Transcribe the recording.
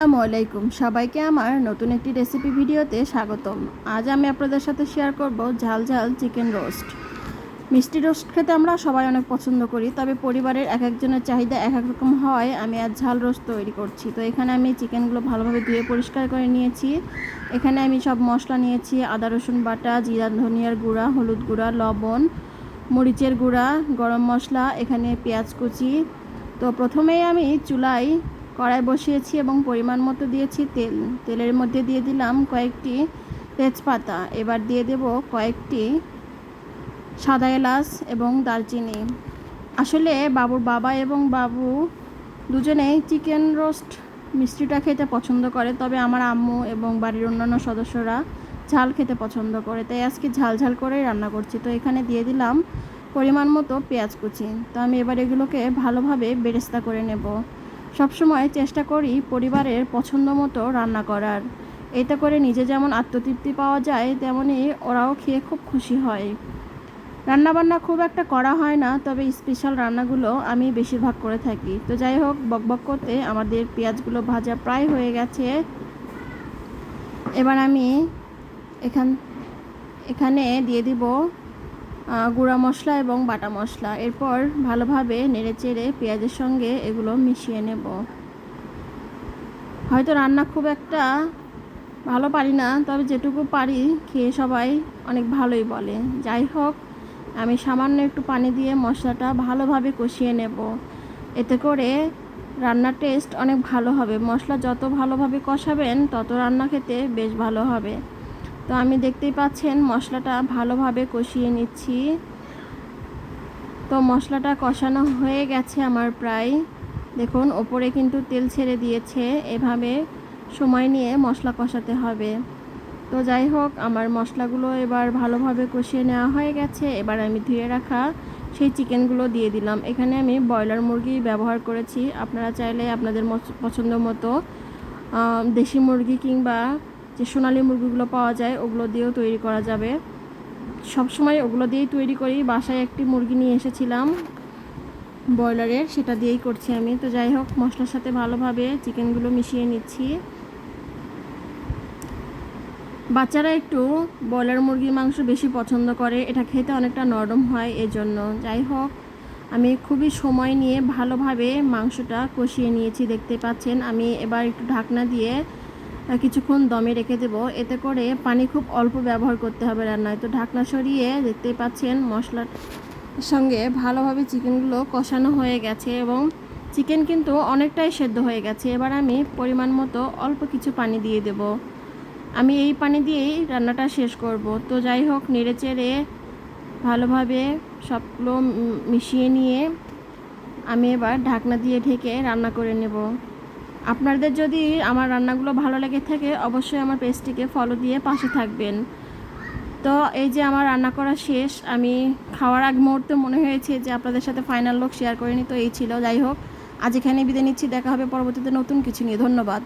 আসসালামু সবাইকে আমার নতুন একটি রেসিপি ভিডিওতে স্বাগতম। আজ আমি আপনাদের সাথে শেয়ার করব ঝাল ঝাল চিকেন রোস্ট মিষ্টি রোস্ট খেতে আমরা সবাই অনেক পছন্দ করি, তবে পরিবারের এক একজনের চাহিদা এক এক রকম হয়। আমি আজ ঝাল রোস্ট তৈরি করছি। তো এখানে আমি চিকেনগুলো ভালোভাবে ধুয়ে পরিষ্কার করে নিয়েছি। এখানে আমি সব মশলা নিয়েছি। আদা, রসুন বাটা, জিরা, ধনিয়ার গুঁড়া, হলুদ গুঁড়া, লবণ, মরিচের গুঁড়া, গরম মশলা, এখানে পেঁয়াজ কুচি। তো প্রথমেই আমি চুলায় কড়াই বসিয়েছি এবং পরিমাণ মতো দিয়েছি তেল। তেলের মধ্যে দিয়ে দিলাম কয়েকটি তেজপাতা। এবার দিয়ে দেব কয়েকটি সাদা এলাচ এবং দারচিনি। আসলে বাবুর বাবা এবং বাবু দুজনেই চিকেন রোস্ট মিষ্টিটা খেতে পছন্দ করে, তবে আমার আম্মু এবং বাড়ির অন্যান্য সদস্যরা ঝাল খেতে পছন্দ করে, তাই আজকে ঝাল ঝাল করেই রান্না করছি। তো এখানে দিয়ে দিলাম পরিমাণ মতো পেঁয়াজ কুচি। তো আমি এবার এগুলোকে ভালোভাবে বেরেস্তা করে নেব। সবসময় চেষ্টা করি পরিবারের পছন্দ মতো রান্না করার। এতে করে নিজে যেমন আত্মতৃপ্তি পাওয়া যায় তেমনই ওরাও খেয়ে খুব খুশি হয়। রান্নাবান্না খুব একটা করা হয় না, তবে স্পেশাল রান্নাগুলো আমি বেশিরভাগ করে থাকি। তো যাই হোক বকবক করতে আমাদের পেঁয়াজগুলো ভাজা প্রায় হয়ে গেছে। এবার আমি এখান, এখানে দিয়ে দিব গুঁড়া মশলা এবং বাটা মশলা। এরপর ভালোভাবে নেড়ে চেড়ে পেঁয়াজের সঙ্গে এগুলো মিশিয়ে নেব। হয়তো রান্না খুব একটা ভালো পারি না, তবে যেটুকু পারি খেয়ে সবাই অনেক ভালোই বলে। যাই হোক, আমি সামান্য একটু পানি দিয়ে মশলাটা ভালোভাবে কষিয়ে নেব। এতে করে রান্নার টেস্ট অনেক ভালো হবে। মশলা যত ভালোভাবে কষাবেন, তত রান্না খেতে বেশ ভালো হবে। তো আমি দেখতেই পাচ্ছেন মশলাটা ভালোভাবে কষিয়ে নিচ্ছি। তো মশলাটা কষানো হয়ে গেছে আমার প্রায়। দেখুন, ওপরে কিন্তু তেল ছেড়ে দিয়েছে। এভাবে সময় নিয়ে মশলা কষাতে হবে। তো যাই হোক, আমার মশলাগুলো এবার ভালোভাবে কষিয়ে নেওয়া হয়ে গেছে। এবার আমি ধুয়ে রাখা সেই চিকেনগুলো দিয়ে দিলাম। এখানে আমি ব্রয়লার মুরগি ব্যবহার করেছি। আপনারা চাইলে আপনাদের পছন্দ মতো দেশি মুরগি কিংবা যে সোনালি মুরগিগুলো পাওয়া যায়, ওগুলো দিয়েও তৈরি করা যাবে। সব সময় ওগুলো দিয়েই তৈরি করি। বাসায় একটি মুরগি নিয়ে এসেছিলাম ব্রয়লারের, সেটা দিয়েই করছি আমি। তো যাই হোক, মশলার সাথে ভালোভাবে চিকেনগুলো মিশিয়ে নিচ্ছি। বাচ্চারা একটু ব্রয়লার মুরগির মাংস বেশি পছন্দ করে। এটা খেতে অনেকটা নরম হয় এজন্য। যাই হোক, আমি খুবই সময় নিয়ে ভালোভাবে মাংসটা কষিয়ে নিয়েছি, দেখতে পাচ্ছেন। আমি এবার একটু ঢাকনা দিয়ে কিছুক্ষণ দমে রেখে দেবো। এতে করে পানি খুব অল্প ব্যবহার করতে হবে রান্নায়। তো ঢাকনা সরিয়ে দেখতেই পাচ্ছেন মশলার সঙ্গে ভালোভাবে চিকেনগুলো কষানো হয়ে গেছে এবং চিকেন কিন্তু অনেকটাই সেদ্ধ হয়ে গেছে। এবার আমি পরিমাণ মতো অল্প কিছু পানি দিয়ে দেব। আমি এই পানি দিয়েই রান্নাটা শেষ করব। তো যাই হোক নেড়ে চেড়ে ভালোভাবে সবগুলো মিশিয়ে নিয়ে আমি এবার ঢাকনা দিয়ে ঢেকে রান্না করে নেব। আপনাদের যদি আমার রান্নাগুলো ভালো লেগে থাকে, অবশ্যই আমার পেজটিকে ফলো দিয়ে পাশে থাকবেন। তো এই যে আমার রান্না করা শেষ, আমি খাওয়ার আগ মুহূর্তে মনে হয়েছে যে আপনাদের সাথে ফাইনাল লোক শেয়ার করিনি, তো এই ছিল। যাই হোক, আজ এখানে বিদায় নিচ্ছি, দেখা হবে পরবর্তীতে নতুন কিছু নিয়ে। ধন্যবাদ।